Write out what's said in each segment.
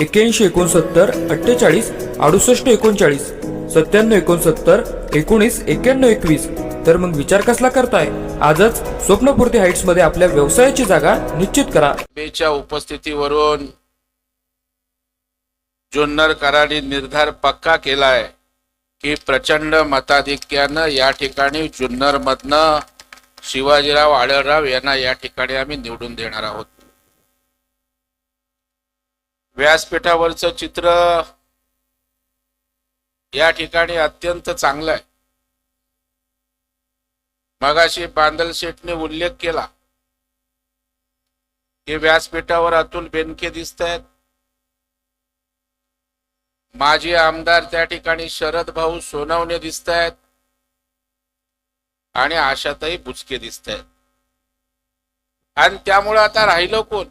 एक्क्याऐंशी एकोणसत्तर अठ्ठेचाळीस अडुसष्ट एकोणचाळीस सत्त्याण्णव एकोणसत्तर एकोणीस एक्क्याण्णव एकवीस. तर मग विचार कसला करताय? आजच स्वप्नपूर्ती हाईट्समध्ये आपल्या व्यवसायाची जागा निश्चित करा. बेच्या उपस्थितीवरून जुन्नर कराडी निर्धार पक्का केलाय की प्रचंड मताधिक्यानं या ठिकाणी जुन्नर मधनं शिवाजीराव आढळराव यांना या ठिकाणी आम्ही निवडून देणार आहोत. व्यासपीठावरचं चित्र या ठिकाणी अत्यंत चांगलं आहे. मगाशी बांदल शेठने उल्लेख केला हे व्यासपीठावर अतुल बेनके दिसत आहेत माजी आमदार त्या ठिकाणी शरद भाऊ सोनवणे दिसत आहेत आणि आशाताई बुचके दिसत आहेत आणि त्यामुळे आता राहिलं कोण?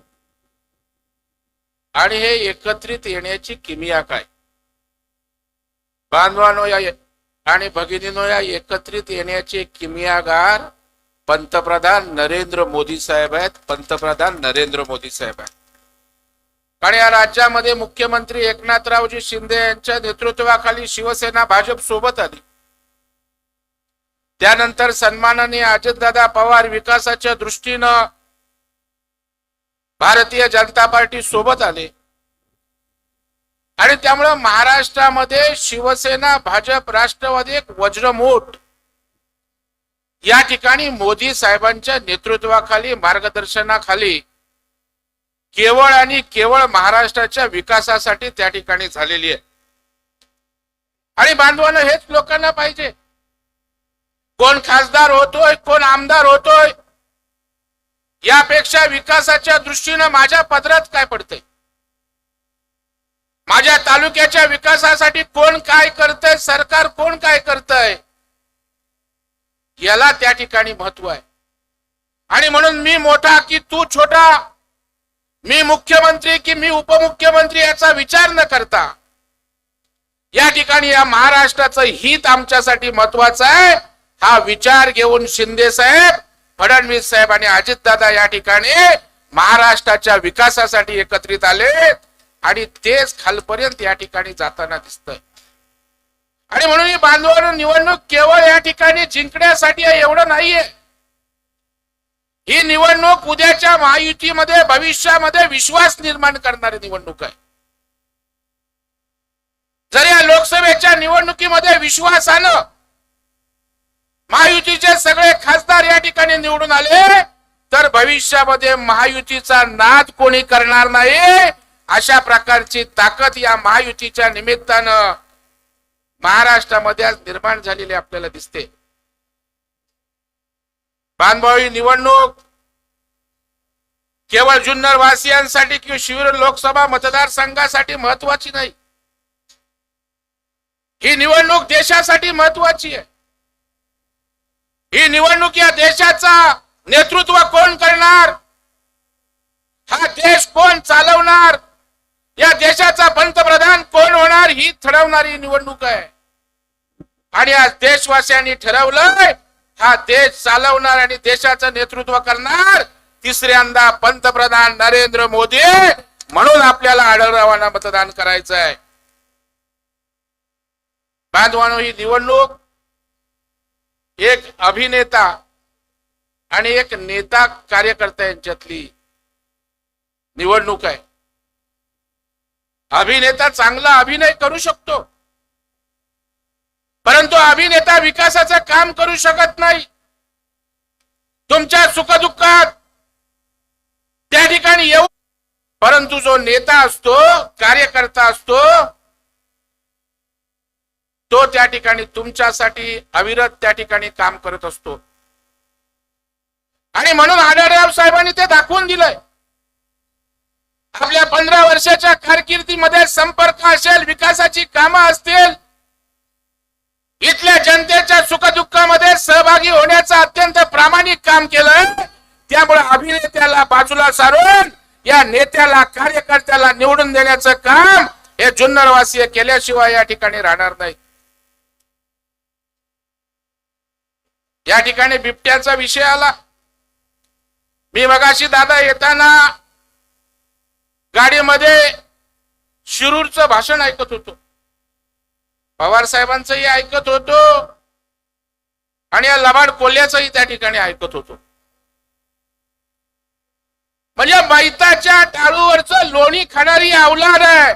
आणि हे एकत्रित येण्याची किमिया काय बांधवानो या आणि भगिनीनो या एकत्रित येण्याचे किमियागार पंतप्रधान नरेंद्र मोदी साहेब आहेत. पंतप्रधान नरेंद्र मोदी साहेब आहेत. कारण या राज्यामध्ये मुख्यमंत्री एकनाथरावजी शिंदे यांच्या नेतृत्वाखाली शिवसेना भाजप सोबत आली. त्यानंतर सन्माननीय अजितदादा पवार विकासाच्या दृष्टीनं भारतीय जनता पार्टी सोबत आले. आणि त्यामुळे महाराष्ट्रामध्ये शिवसेना भाजप राष्ट्रवादी एक वज्रमोठ. या ठिकाणी मोदी साहेबांच्या नेतृत्वाखाली मार्गदर्शनाखाली केवळ आणि केवळ महाराष्ट्राच्या विकासासाठी त्या ठिकाणी झालेली आहे. आणि बांधवानं हेच लोकांना पाहिजे. कोण खासदार होतोय कोण आमदार होतोय यापेक्षा विकासाच्या दृष्टीनं माझ्या पदरात काय पडतंय? माझ्या तालुक्याच्या विकासासाठी कोण काय करतंय? सरकार कोण काय करतंय? याला त्या ठिकाणी महत्त्व आहे. आणि म्हणून मी मोठा की तू छोटा मी मुख्यमंत्री की मी उपमुख्यमंत्री याचा विचार न करता या ठिकाणी या महाराष्ट्राचं हित आमच्यासाठी महत्वाचं आहे. हा विचार घेऊन शिंदे साहेब फडणवीस साहेब आणि अजितदादा या ठिकाणी महाराष्ट्राच्या विकासासाठी एकत्रित आले आणि तेच खालपर्यंत या ठिकाणी जाताना दिसतंय. आणि म्हणून ही बांधवांनो निवडणूक केवळ या ठिकाणी जिंकण्यासाठी एवढं नाहीये. ही निवडणूक उद्याच्या महायुतीमध्ये भविष्यामध्ये विश्वास निर्माण करणारी निवडणूक आहे. जर या लोकसभेच्या निवडणुकीमध्ये विश्वास आलं महायुतीचे सगळे खासदार या ठिकाणी निवडून आले. तर भविष्यामध्ये महायुतीचा नाद कोणी करणार नाही? अशा प्रकारची ताकद या महायुतीच्या निमित्तानं महाराष्ट्रामध्ये आज निर्माण झालेली आपल्याला दिसते. बांधभावी निवडणूक केवळ जुन्नर वासियांसाठी किंवा शिविर लोकसभा मतदारसंघासाठी महत्वाची नाही. ही निवडणूक देशासाठी महत्वाची आहे. ही निवडणूक या देशाचा नेतृत्व कोण करणार? हा देश कोण चालवणार? या देशाचा पंतप्रधान कोण होणार? ही ठरवणारी निवडणूक आहे. आणि आज देशवासियांनी ठरवलंय हा देश चालवणार आणि देशाचं नेतृत्व करणार तिसऱ्यांदा पंतप्रधान नरेंद्र मोदी म्हणून आपल्याला आढळरावांना मतदान करायचं आहे बांधवानो ही निवडणूक अभिनेता आणि एक नेता कार्यकर्ता यांच्यातली निवडणूक आहे. अभिनेता चांगला अभिनय करू शकतो. परंतु अभिनेता विकासाचं काम करू शकत नाही. तुमच्या सुखदुःखात त्या ठिकाणी येऊ. परंतु जो नेता असतो कार्यकर्ता असतो तो त्या ठिकाणी तुमच्यासाठी अविरत त्या ठिकाणी काम करत असतो. आणि म्हणून आढळराव साहेबांनी ते दाखवून दिलंय. आपल्या पंधरा वर्षाच्या कारकिर्दीमध्ये संपर्क असेल विकासाची कामं असतील इथल्या जनतेच्या सुखदुःखामध्ये सहभागी होण्याचं अत्यंत प्रामाणिक काम केलं त्यामुळे अभिनेत्याला बाजूला सारून या नेत्याला कार्यकर्त्याला निवडून देण्याचं काम हे जुन्नरवासीय केल्याशिवाय या ठिकाणी राहणार नाही. या ठिकाणी बिबट्याचा विषय आला. मी मगाशी दादा येताना गाडीमध्ये शिरूरचं भाषण ऐकत होतो. पवार साहेबांचंही ऐकत होतो आणि या लबाड कोल्ह्याचंही त्या ठिकाणी ऐकत होतो. म्हणजे मैताच्या टाळूवरचं लोणी खाणारी अवलाद आहे.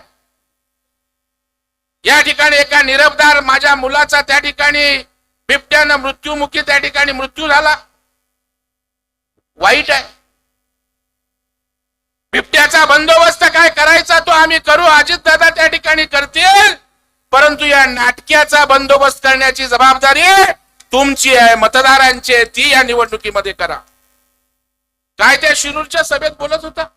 या ठिकाणी एका निरबदार माझ्या मुलाचा त्या ठिकाणी बिबट्यानं मृत्यूमुखी त्या ठिकाणी मृत्यू झाला. वाईट आहे. बिबट्याचा बंदोबस्त काय करायचा तो आम्ही करू. अजित दादा त्या ठिकाणी करतील. परंतु या नाटक्याचा बंदोबस्त करण्याची जबाबदारी तुमची आहे. मतदारांची आहे, ती या निवडणुकीमध्ये करा. काय त्या शिरूरच्या सभेत बोलत होता?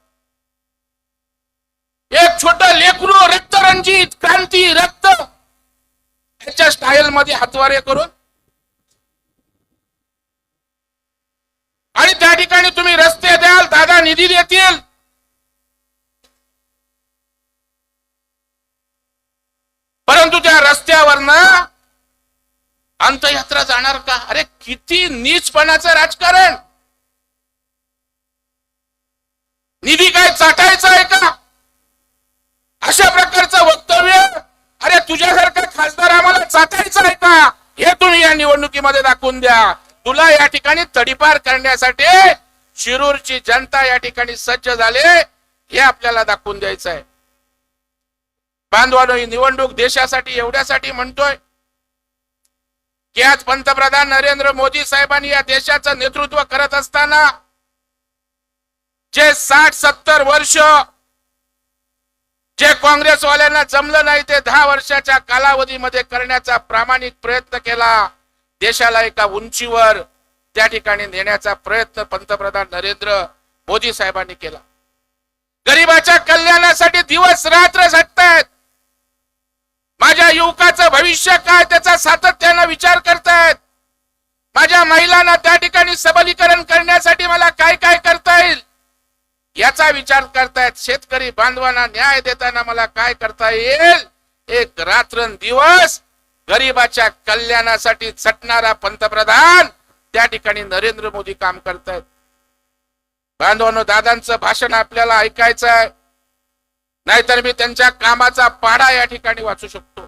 एक छोट लेकरू रक्तरंजित क्रांती रक्त. त्याच्या स्टाईल मध्ये हातवारे करून आणि त्या ठिकाणी तुम्ही रस्ते द्याल दादा निधी देतील. परंतु त्या रस्त्यावरनं अंतयात्रा जाणार का? अरे किती नीचपणाचं राजकारण. निधी काय चाटायचा आहे का? अशा प्रकारचं वक्तव्य अरे तुझ्यासारखा खासदार आम्हाला चाटायचं आहे का? हे तुम्ही या निवडणुकीमध्ये दाखवून द्या. तुला या ठिकाणी तडीपार करण्यासाठी शिरूरची जनता या ठिकाणी सज्ज झाले हे आपल्याला दाखवून द्यायचं आहे बांधवानो ही निवडणूक देशासाठी एवढ्यासाठी म्हणतोय की आज पंतप्रधान नरेंद्र मोदी साहेबांनी या देशाचं नेतृत्व करत असताना जे साठ सत्तर वर्ष जे काँग्रेसवाल्यांना जमलं नाही ते दहा वर्षाच्या कालावधीमध्ये करण्याचा प्रामाणिक प्रयत्न केला. देशाला एका उंचीवर त्या ठिकाणी नेण्याचा प्रयत्न पंतप्रधान नरेंद्र मोदी साहेबांनी केला. गरिबाच्या कल्याणासाठी दिवस रात्र झटतायत माझ्या युवकाचं भविष्य काय त्याचा सातत्यानं विचार करतायत. माझ्या महिलांना त्या ठिकाणी सबलीकरण करण्यासाठी मला काय काय करता येईल? याचा विचार करतायत. शेतकरी बांधवांना न्याय देताना मला काय करता येईल? एक रात्रंदिवस गरिबाच्या कल्याणासाठी सटणारा पंतप्रधान त्या ठिकाणी नरेंद्र मोदी काम करतायत. बांधवांनो दादांचं भाषण आपल्याला ऐकायचं आहे. नाहीतर मी त्यांच्या कामाचा पाडा या ठिकाणी वाचू शकतो.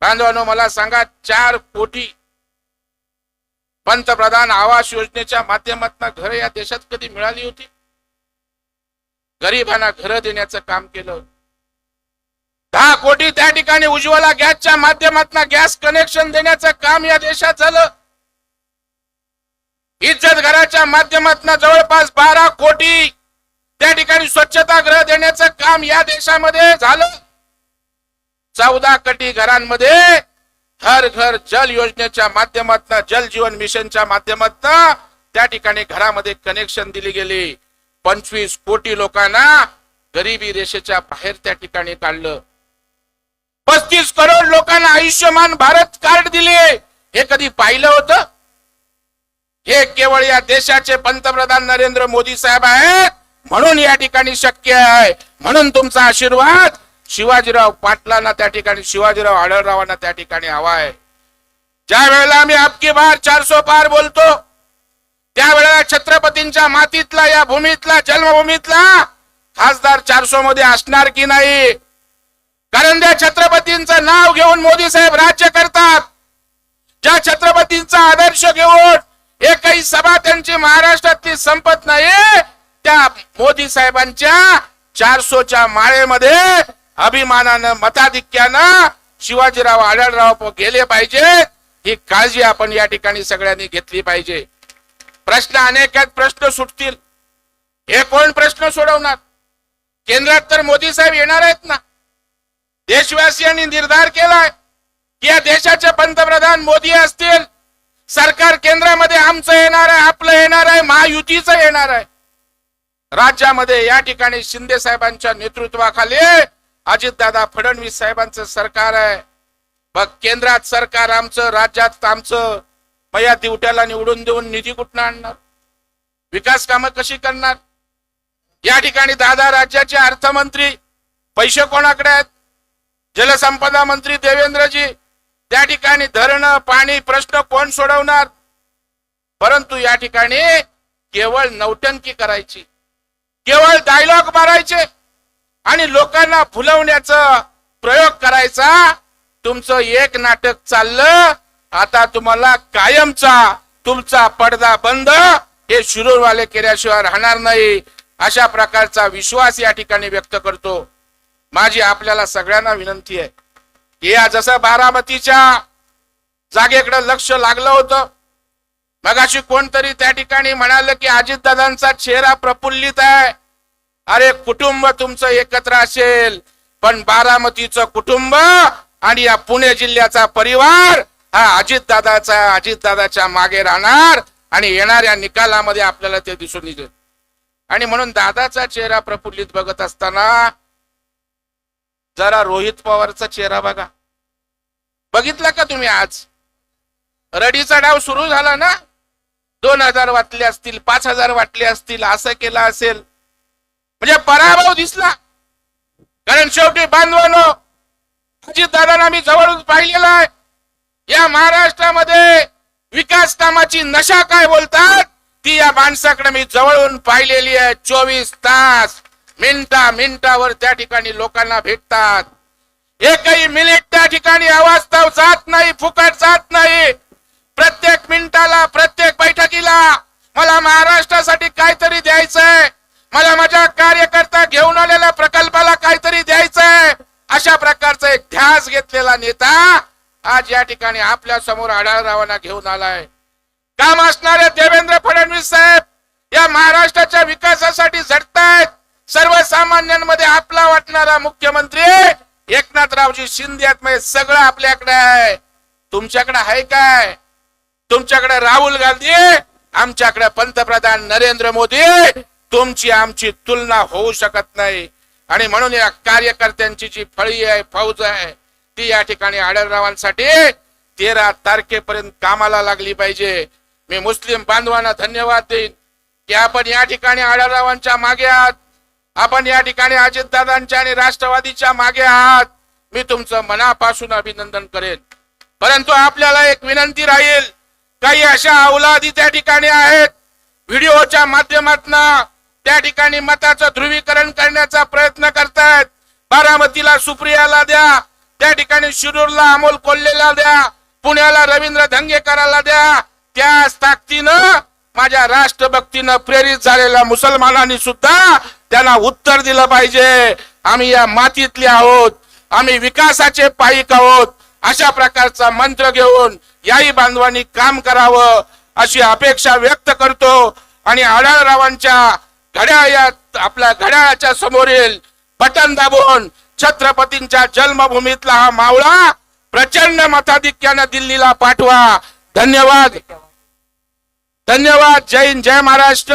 बांधवांनो मला सांगा चार कोटी पंतप्रधान आवास योजनेच्या माध्यमातून घरं या देशात कधी मिळाली होती? गरिबांना घरं देण्याचं काम केलं कोटी त्या ठिकाणी उज्ज्वला गॅसच्या माध्यमातून गॅस कनेक्शन देण्याचं काम या देशात झालं. इज्जत घराच्या माध्यमातून जवळपास बारा कोटी त्या ठिकाणी स्वच्छता ग्रह देण्याचं काम या देशामध्ये झालं. चौदा कोटी घरांमध्ये हर घर जल योजनेच्या माध्यमातून जल जीवन मिशनच्या माध्यमातून त्या ठिकाणी घरामध्ये कनेक्शन दिली गेली. पंचवीस कोटी लोकांना गरिबी रेषेच्या बाहेर त्या ठिकाणी काढलं. पस्तीस करोड लोकांना आयुष्यमान भारत कार्ड दिले. हे कधी पाहिलं होतं? हे केवळ या देशाचे पंतप्रधान नरेंद्र मोदी साहेब आहेत. म्हणून या ठिकाणी शक्य आहे. म्हणून तुमचा आशीर्वाद शिवाजीराव पाटलांना त्या ठिकाणी शिवाजीराव आढळरावांना त्या ठिकाणी हवा आहे. ज्या वेळेला आम्ही आपकी बार चारसो पार बोलतो त्यावेळेला छत्रपतींच्या मातीतला या भूमीतला जन्मभूमीतला खासदार चारसो मध्ये असणार की नाही? कारण त्या छत्रपतींचं नाव घेऊन मोदी साहेब राज्य करतात. ज्या छत्रपतींचा आदर्श घेऊन एकही सभा त्यांची महाराष्ट्रातली संपत नाही त्या मोदी साहेबांच्या चारसोच्या माळेमध्ये अभिमानानं मताधिक्यानं शिवाजीराव आढळराव गेले पाहिजेत ही काळजी आपण या ठिकाणी सगळ्यांनी घेतली पाहिजे. प्रश्न अनेक आहेत प्रश्न सुटतील. हे कोण प्रश्न सोडवणार? केंद्रात तर मोदी साहेब येणार आहेत ना? देशवासियांनी निर्धार केलाय की या देशाचे पंतप्रधान मोदी असतील सरकार केंद्रामध्ये आमचं येणार आहे आपलं येणार आहे महायुतीचं येणार आहे. राज्यामध्ये या ठिकाणी शिंदे साहेबांच्या नेतृत्वाखाली अजितदादा फडणवीस साहेबांचं सरकार आहे. बघ केंद्रात सरकार आमचं राज्यात आमचं. मग या दिवट्याला निवडून देऊन निधी कुठनं आणणार? विकास कामं कशी करणार? या ठिकाणी दादा राज्याचे अर्थमंत्री पैसे कोणाकडे आहेत? जलसंपदा मंत्री देवेंद्रजी त्या ठिकाणी धरणं पाणी प्रश्न कोण सोडवणार? परंतु या ठिकाणी केवळ नौटंकी करायची केवळ डायलॉग मारायचे आणि लोकांना फुलवण्याचा प्रयोग करायचा तुमचं एक नाटक चाललं आता तुम्हाला कायमचा तुमचा पडदा बंद हे शिरूरवाले केल्याशिवाय राहणार नाही अशा प्रकारचा विश्वास या ठिकाणी व्यक्त करतो. माझी आपल्याला सगळ्यांना विनंती आहे की या जसं बारामतीच्या जागेकडे लक्ष लागलं होतं मगाशी कोणतरी त्या ठिकाणी म्हणाल की अजितदादांचा चेहरा प्रफुल्लित आहे. अरे कुटुंब तुमचं एकत्र असेल पण बारामतीचं कुटुंब आणि या पुणे जिल्ह्याचा परिवार हा अजितदादाचा अजितदादाच्या मागे राहणार आणि येणाऱ्या निकालामध्ये आपल्याला ते दिसून येईल. आणि म्हणून दादाचा चेहरा प्रफुल्लित बघत असताना जरा रोहित पवारचा चेहरा बघा. बघितला का तुम्ही आज? रडीचा डाव सुरू झाला ना? दोन हजार वाटले असतील पाच हजार वाटले असतील असं केलं असेल. म्हणजे पराभव दिसला. कारण शेवटी बांधवानो अजितदादांना मी जवळून पाहिलेला आहे. या महाराष्ट्रामध्ये विकास कामाची नशा काय बोलतात? ती या माणसाकडे मी जवळून पाहिलेली आहे. चोवीस तास. मिनिटा मिनिटावर त्या ठिकाणी लोकांना भेटतात. एकही मिनिट त्या ठिकाणी अवास्तव जात नाही फुकट जात नाही. प्रत्येक मिनिटाला प्रत्येक बैठकीला मला महाराष्ट्रासाठी काहीतरी द्यायचंय. मला माझ्या कार्यकर्ता घेऊन आलेल्या प्रकल्पाला काहीतरी द्यायचंय. अशा प्रकारचा एक ध्यास घेतलेला नेता आज या ठिकाणी आपल्यासमोर आढळरावांना घेऊन आलाय. काम असणारे देवेंद्र फडणवीस साहेब या महाराष्ट्राच्या विकासासाठी झटतायत सर्वसामान्यांमध्ये आपला वाटणारा मुख्यमंत्री एकनाथरावजी शिंदे म्हणजे सगळं आपल्याकडे आहे. तुमच्याकडे आहे काय? तुमच्याकडे राहुल गांधी आमच्याकडे पंतप्रधान नरेंद्र मोदी तुमची आमची तुलना होऊ शकत नाही. आणि म्हणून या कार्यकर्त्यांची जी फळी आहे फौज आहे ती या ठिकाणी आढळरावांसाठी तेरा तारखेपर्यंत कामाला लागली पाहिजे. मी मुस्लिम बांधवांना धन्यवाद देईन. की आपण या ठिकाणी आढळरावांच्या मागे आहात. आपण या ठिकाणी अजितदादांच्या आणि राष्ट्रवादीच्या मागे आहात. मी तुमचं मनापासून अभिनंदन करेन. परंतु आपल्याला एक विनंती राहील. काही अशा अवलादी त्या ठिकाणी आहेत. व्हिडिओच्या माध्यमातून त्या ठिकाणी मताचं ध्रुवीकरण करण्याचा प्रयत्न करतायत. बारामतीला सुप्रियाला द्या. त्या ठिकाणी शिरूरला अमोल कोल्हेला द्या. पुण्याला रवींद्र धंगेकराला द्या. त्याच ताकदीनं माझ्या राष्ट्रभक्तीनं प्रेरित झालेल्या मुसलमानांनी सुद्धा त्यांना उत्तर दिलं पाहिजे. आम्ही या मातीतले आहोत. आम्ही विकासाचे पायिक आहोत. अशा प्रकारचा मंत्र घेऊन याही बांधवांनी काम करावं अशी अपेक्षा व्यक्त करतो. आणि आढळरावांच्या घड्याळ या आपल्या घड्याळाच्या समोरील बटन दाबून छत्रपतींच्या जन्मभूमीतला हा मावळा प्रचंड मताधिक्यानं दिल्लीला पाठवा. धन्यवाद. धन्यवाद. जय हिंद जय महाराष्ट्र.